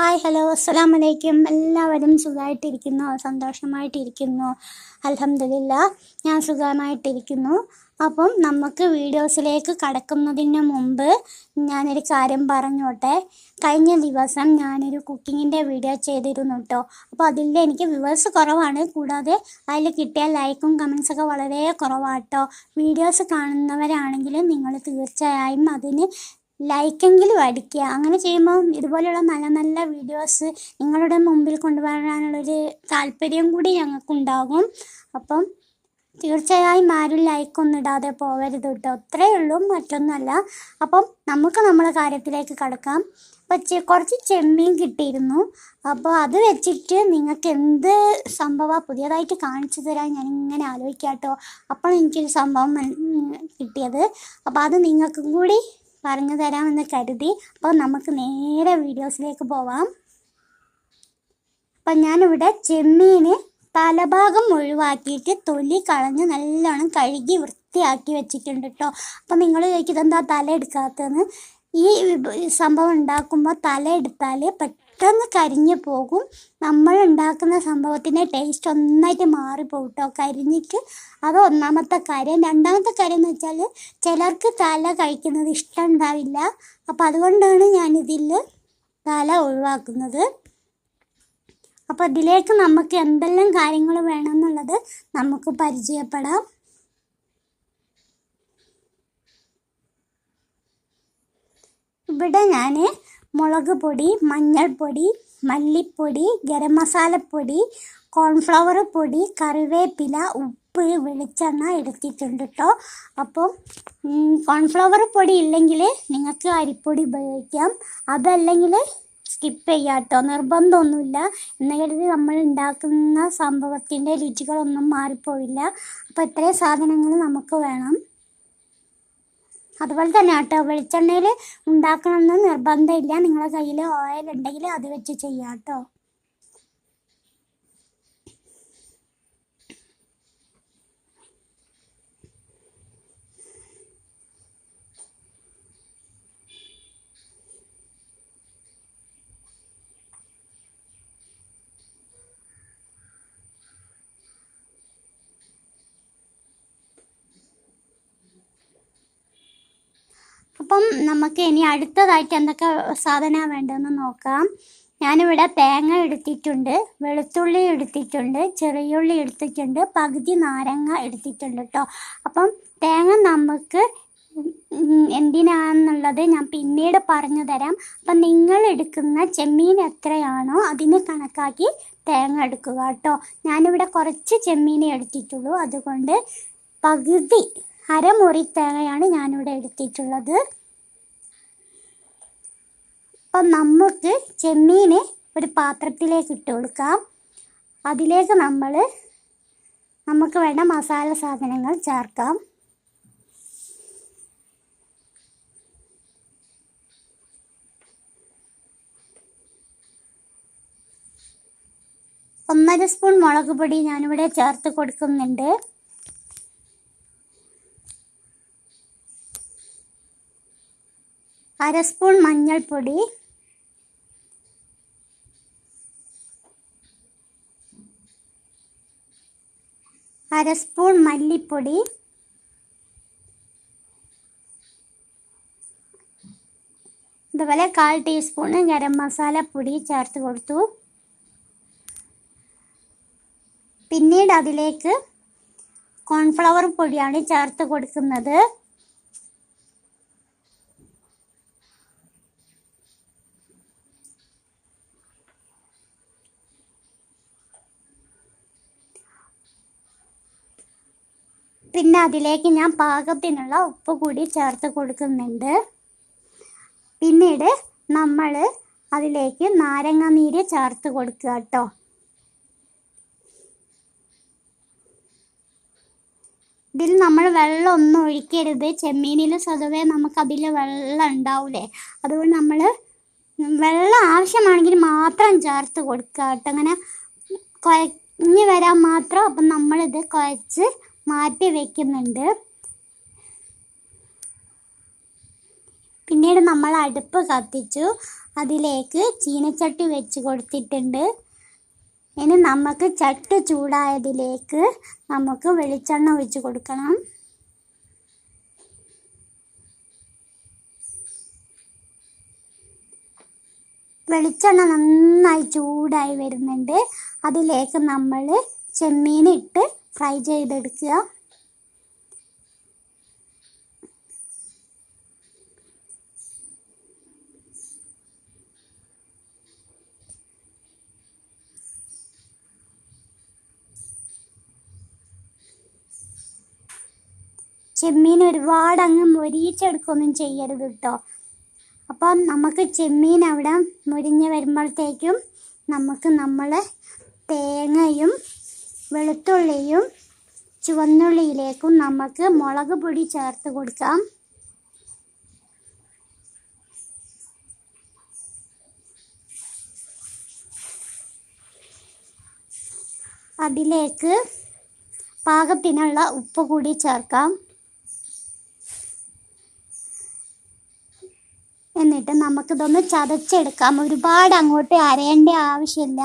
Hi hello അസ്സലാമു വലൈക്കും എല്ലാവരും സുഖമായിട്ടിരിക്കുന്നു സന്തോഷമായിട്ടിരിക്കുന്നു. അലഹമില്ല ഞാൻ സുഖമായിട്ടിരിക്കുന്നു. അപ്പം നമുക്ക് വീഡിയോസിലേക്ക് കടക്കുന്നതിന് മുമ്പ് ഞാനൊരു കാര്യം പറഞ്ഞോട്ടെ. കഴിഞ്ഞ ദിവസം ഞാനൊരു കുക്കിങ്ങിന്റെ വീഡിയോ ചെയ്തിരുന്നു കേട്ടോ അപ്പോൾ അതിൽ എനിക്ക് വ്യൂവേഴ്സ് കുറവാണ്. കൂടാതെ അതിൽ കിട്ടിയ ലൈക്കും കമൻസൊക്കെ വളരെ കുറവാട്ടോ വീഡിയോസ് കാണുന്നവരാണെങ്കിലും നിങ്ങൾ തീർച്ചയായും അതിന് ലൈക്കെങ്കിലും അടിക്കുക. അങ്ങനെ ചെയ്യുമ്പോൾ ഇതുപോലെയുള്ള നല്ല നല്ല വീഡിയോസ് നിങ്ങളുടെ മുമ്പിൽ കൊണ്ടുവരാനുള്ളൊരു താല്പര്യം കൂടി ഞങ്ങൾക്കുണ്ടാകും. അപ്പം തീർച്ചയായും ആരും ലൈക്കൊന്നും ഇടാതെ പോകരുത് കേട്ടോ അത്രയേ ഉള്ളൂ. മറ്റൊന്നുമല്ല. അപ്പം നമുക്ക് നമ്മളെ കാര്യത്തിലേക്ക് കടക്കാം. അപ്പം കുറച്ച് ചെമ്മീൻ കിട്ടിയിരുന്നു. അപ്പോൾ അത് വെച്ചിട്ട് നിങ്ങൾക്ക് എന്ത് സംഭവമാണ് പുതിയതായിട്ട് കാണിച്ചു തരാൻ ഞാനിങ്ങനെ ആലോചിക്കാം കേട്ടോ അപ്പോൾ എനിക്കൊരു സംഭവം കിട്ടിയത്. അപ്പോൾ അത് നിങ്ങൾക്കും കൂടി പറഞ്ഞു തരാമെന്ന് കരുതി. അപ്പോൾ നമുക്ക് നേരെ വീഡിയോസിലേക്ക് പോവാം. അപ്പം ഞാനിവിടെ ചെമ്മീന് തലഭാഗം ഒഴിവാക്കിയിട്ട് തൊലി കളഞ്ഞ് നല്ലോണം കഴുകി വൃത്തിയാക്കി വെച്ചിട്ടുണ്ട് കേട്ടോ. അപ്പം നിങ്ങൾ ചോദിക്കുന്നത് എന്താ തല എടുക്കാത്തതെന്ന്? ഈ സംഭവം ഉണ്ടാക്കുമ്പോൾ തല എടുത്താൽ പെട്ടെന്ന് കരിഞ്ഞു പോകും. നമ്മൾ ഉണ്ടാക്കുന്ന സംഭവത്തിന്റെ ടേസ്റ്റ് ഒന്നായിട്ട് മാറിപ്പോകും കേട്ടോ കരിഞ്ഞിട്ട് അത് ഒന്നാമത്തെ കാര്യം. രണ്ടാമത്തെ കാര്യം എന്ന് വെച്ചാൽ ചിലർക്ക് തല കഴിക്കുന്നത് ഇഷ്ടം ഉണ്ടാവില്ല. അപ്പം അതുകൊണ്ടാണ് ഞാനിതിൽ തല ഒഴിവാക്കുന്നത്. അപ്പോൾ ഇതിലേക്ക് നമുക്ക് എന്തെല്ലാം കാര്യങ്ങൾ വേണമെന്നുള്ളത് നമുക്ക് പരിചയപ്പെടാം. ഇവിടെ ഞാൻ മുളക് പൊടി മഞ്ഞൾപ്പൊടി മല്ലിപ്പൊടി ഗരം മസാലപ്പൊടി കോൺഫ്ലവർ പൊടി കറിവേപ്പില ഉപ്പ് വെളിച്ചെണ്ണ എടുത്തിട്ടുണ്ട് കേട്ടോ അപ്പം കോൺഫ്ലവർ പൊടി ഇല്ലെങ്കിൽ നിങ്ങൾക്ക് അരിപ്പൊടി ഉപയോഗിക്കാം. അതല്ലെങ്കിൽ സ്കിപ്പ് ചെയ്യാം കേട്ടോ നിർബന്ധമൊന്നുമില്ല. എന്ന് കരുതി നമ്മൾ ഉണ്ടാക്കുന്ന സംഭവത്തിന്റെ രുചികളൊന്നും മാറിപ്പോയില്ല അപ്പോൾ ഇത്രയും സാധനങ്ങൾ നമുക്ക് വേണം. അതുപോലെ തന്നെ കേട്ടോ വെളിച്ചെണ്ണയിൽ ഉണ്ടാക്കണമെന്ന് നിർബന്ധമില്ല. നിങ്ങളുടെ കയ്യിൽ ഓയിൽ ഉണ്ടെങ്കിൽ അത് വെച്ച് ചെയ്യാം കേട്ടോ അപ്പം നമുക്ക് ഇനി അടുത്തതായിട്ട് എന്തൊക്കെ സാധനമാണ് വേണ്ടതെന്ന് നോക്കാം. ഞാനിവിടെ തേങ്ങ എടുത്തിട്ടുണ്ട് വെളുത്തുള്ളി എടുത്തിട്ടുണ്ട് ചെറിയുള്ളി എടുത്തിട്ടുണ്ട് പകുതി നാരങ്ങ എടുത്തിട്ടുണ്ട് കേട്ടോ അപ്പം തേങ്ങ നമുക്ക് എന്തിനാണെന്നുള്ളത് ഞാൻ പിന്നീട് പറഞ്ഞു തരാം. അപ്പം നിങ്ങൾ എടുക്കുന്ന ചെമ്മീൻ എത്രയാണോ അതിന് കണക്കാക്കി തേങ്ങ എടുക്കുക കേട്ടോ ഞാനിവിടെ കുറച്ച് ചെമ്മീനെ എടുത്തിട്ടുള്ളൂ. അതുകൊണ്ട് പകുതി അരമുറി തേങ്ങയാണ് ഞാനിവിടെ എടുത്തിട്ടുള്ളത്. അപ്പം നമുക്ക് ചെമ്മീനെ ഒരു പാത്രത്തിലേക്ക് ഇട്ട് കൊടുക്കാം. അതിലേക്ക് നമ്മൾ നമുക്ക് വേണ്ട മസാല സാധനങ്ങൾ ചേർക്കാം. ഒന്നര സ്പൂൺ മുളക് പൊടി ഞാനിവിടെ ചേർത്ത് കൊടുക്കുന്നുണ്ട്. അര സ്പൂൺ മഞ്ഞൾപ്പൊടി. അര സ്പൂൺ മല്ലിപ്പൊടി. അതുപോലെ കാൽ ടീസ്പൂണ് ഗരം മസാല പൊടി ചേർത്ത് കൊടുത്തു. പിന്നീട് അതിലേക്ക് കോൺഫ്ലവർ പൊടിയാണ് ചേർത്ത് കൊടുക്കുന്നത്. പിന്നെ അതിലേക്ക് ഞാൻ പാകത്തിനുള്ള ഉപ്പ് കൂടി ചേർത്ത് കൊടുക്കുന്നുണ്ട്. പിന്നീട് നമ്മൾ അതിലേക്ക് നാരങ്ങ നീര് ചേർത്ത് കൊടുക്കുക കേട്ടോ. ഇതിൽ നമ്മൾ വെള്ളം ഒന്നും ഒഴിക്കരുത്. ചെമ്മീനിൽ സ്വതവേ നമുക്കതിൽ വെള്ളം ഉണ്ടാവില്ലേ അതുകൊണ്ട് നമ്മൾ വെള്ളം ആവശ്യമാണെങ്കിൽ മാത്രം ചേർത്ത് കൊടുക്കുക കേട്ടോ. അങ്ങനെ കുഴഞ്ഞ് വരാൻ മാത്രം അപ്പം നമ്മളിത് കുഴച്ച് മാറ്റി വെക്കുന്നുണ്ട്. പിന്നീട് നമ്മൾ അടുപ്പ് കത്തിച്ചു. അതിലേക്ക് ചീനച്ചട്ടി വെച്ച് കൊടുത്തിട്ടുണ്ട്. ഇനി നമുക്ക് ചട്ടി ചൂടായതിലേക്ക് നമുക്ക് വെളിച്ചെണ്ണ ഒഴിച്ച് കൊടുക്കണം. വെളിച്ചെണ്ണ നന്നായി ചൂടായി വരുന്നുണ്ട്. അതിലേക്ക് നമ്മൾ ചെമ്മീൻ ഇട്ട് ഫ്രൈ ചെയ്തെടുക്കുക. ചെമ്മീൻ ഒരുപാട് അങ്ങ് മൊരിയിച്ചെടുക്കുകയൊന്നും ചെയ്യരുത് കേട്ടോ അപ്പം നമുക്ക് ചെമ്മീൻ അവിടെ മുരിഞ്ഞ് വരുമ്പോഴത്തേക്കും നമുക്ക് നമ്മൾ തേങ്ങയും വെളുത്തുള്ളിയും ചുവന്നുള്ളിയിലേക്കും നമുക്ക് മുളക് പൊടി ചേർത്ത് കൊടുക്കാം. അതിലേക്ക് പാകത്തിനുള്ള ഉപ്പ് കൂടി ചേർക്കാം. എന്നിട്ട് നമുക്കിതൊന്ന് ചതച്ചെടുക്കാം. ഒരുപാട് അങ്ങോട്ട് അരയേണ്ട ആവശ്യമില്ല.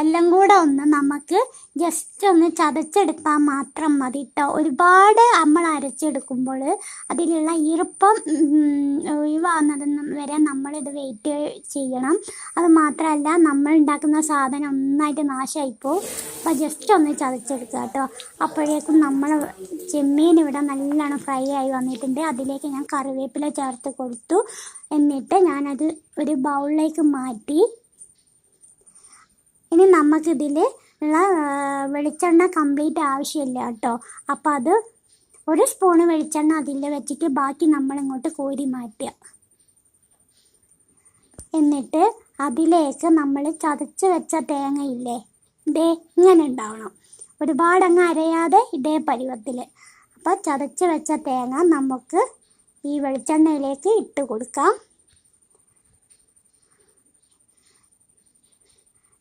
എല്ലാം കൂടെ ഒന്ന് നമുക്ക് ജസ്റ്റ് ഒന്ന് ചതച്ചെടുത്താൽ മാത്രം മതി കേട്ടോ ഒരുപാട് നമ്മൾ അരച്ചെടുക്കുമ്പോൾ അതിലുള്ള ഈർപ്പം ഒഴിവാകുന്നത് വരെ നമ്മളിത് വെയിറ്റ് ചെയ്യണം. അത് മാത്രമല്ല നമ്മൾ ഉണ്ടാക്കുന്ന സാധനം ഒന്നായിട്ട് നാശമായിപ്പോവും അപ്പോൾ ജസ്റ്റ് ഒന്ന് ചതച്ചെടുക്കുക കേട്ടോ അപ്പോഴേക്കും നമ്മൾ ചെമ്മീൻ ഇവിടെ നല്ലോണം ഫ്രൈ ആയി വന്നിട്ടുണ്ട്. അതിലേക്ക് ഞാൻ കറിവേപ്പില ചേർത്ത് കൊടുത്തു. എന്നിട്ട് ഞാനത് ഒരു ബൗളിലേക്ക് മാറ്റി ഇനി നമുക്കിതിൽ ഉള്ള വെളിച്ചെണ്ണ കംപ്ലീറ്റ് ആവശ്യമില്ല കേട്ടോ. അപ്പോൾ അത് ഒരു സ്പൂണ് വെളിച്ചെണ്ണ അതിൽ വെച്ചിട്ട് ബാക്കി നമ്മളിങ്ങോട്ട് കോരി മാറ്റുക. എന്നിട്ട് അതിലേക്ക് നമ്മൾ ചതച്ച് വെച്ച തേങ്ങയില്ലേ ഇതേ ഇങ്ങനെ ഉണ്ടാവണം. ഒരുപാട് അങ്ങ് അരയാതെ ഇതേ പരുവത്തിൽ അപ്പോൾ ചതച്ച് വെച്ച തേങ്ങ നമുക്ക് ഈ വെളിച്ചെണ്ണയിലേക്ക് ഇട്ട് കൊടുക്കാം.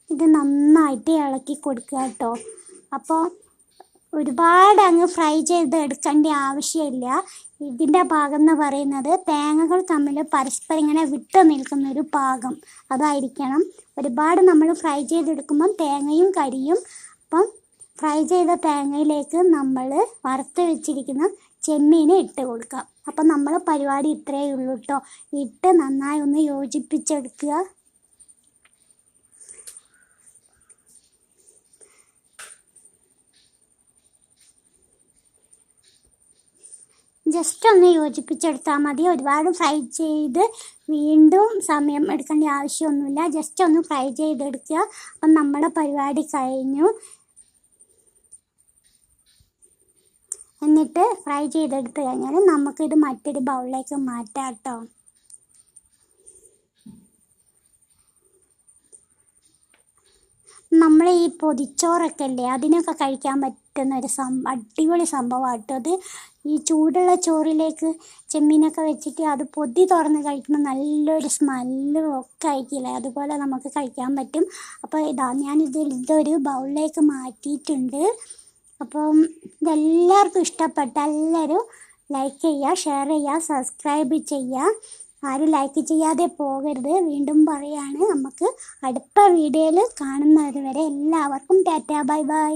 ഇത് നന്നായിട്ട് ഇളക്കി കൊടുക്കുക കേട്ടോ. അപ്പോൾ ഒരുപാട് അങ്ങ് ഫ്രൈ ചെയ്ത് എടുക്കേണ്ട ആവശ്യമില്ല. ഇതിന്റെ ഭാഗം എന്ന് പറയുന്നത് തേങ്ങകൾ തമ്മിൽ പരസ്പരം ഇങ്ങനെ വിട്ടു നിൽക്കുന്ന ഒരു ഭാഗം അതായിരിക്കണം. ഒരുപാട് നമ്മൾ ഫ്രൈ ചെയ്തെടുക്കുമ്പം തേങ്ങയും കരിയും. അപ്പം ഫ്രൈ ചെയ്ത തേങ്ങയിലേക്ക് നമ്മൾ വറുത്ത് വെച്ചിരിക്കുന്ന ചെമ്മീനെ ഇട്ട് കൊടുക്കാം അപ്പം നമ്മൾ പരിപാടി ഇത്രയേ ഉള്ളൂ കേട്ടോ. ഇട്ട് നന്നായി ഒന്ന് യോജിപ്പിച്ചെടുക്കുക. ജസ്റ്റ് ഒന്ന് യോജിപ്പിച്ചെടുത്താൽ മതി. ഒരുപാട് ഫ്രൈ ചെയ്ത് വീണ്ടും സമയം എടുക്കേണ്ട ആവശ്യമൊന്നുമില്ല. ജസ്റ്റ് ഒന്ന് ഫ്രൈ ചെയ്തെടുക്കുക. അപ്പം നമ്മുടെ പരിപാടി കഴിഞ്ഞു. എന്നിട്ട് ഫ്രൈ ചെയ്തെടുത്ത് കഴിഞ്ഞാൽ നമുക്കിത് മറ്റൊരു ബൗളിലേക്ക് മാറ്റാം കേട്ടോ. നമ്മൾ ഈ പൊതിച്ചോറൊക്കെ അല്ലേ അതിനൊക്കെ കഴിക്കാൻ പറ്റുന്ന ഒരു സം അടിപൊളി സംഭവമാണ് അത്. ഈ ചൂടുള്ള ചോറിലേക്ക് ചെമ്മീനൊക്കെ വെച്ചിട്ട് അത് പൊതി തുറന്ന് കഴിക്കുമ്പോൾ നല്ലൊരു സ്മെല്ലും ഒക്കെ ആയിരിക്കില്ലേ? അതുപോലെ നമുക്ക് കഴിക്കാൻ പറ്റും. അപ്പോൾ ഇതാ ഞാനിത് ഇതൊരു ബൗളിലേക്ക് മാറ്റിയിട്ടുണ്ട്. അപ്പം ഇതെല്ലാവർക്കും ഇഷ്ടപ്പെട്ട എല്ലാവരും ലൈക്ക് ചെയ്യുക ഷെയർ ചെയ്യുക സബ്സ്ക്രൈബ് ചെയ്യുക. ആരും ലൈക്ക് ചെയ്യാതെ പോകരുത്. വീണ്ടും പറയാണ് നമുക്ക് അടുത്ത വീഡിയോയിൽ കാണുന്നത് വരെ എല്ലാവർക്കും ടാറ്റാ ബൈ ബൈ.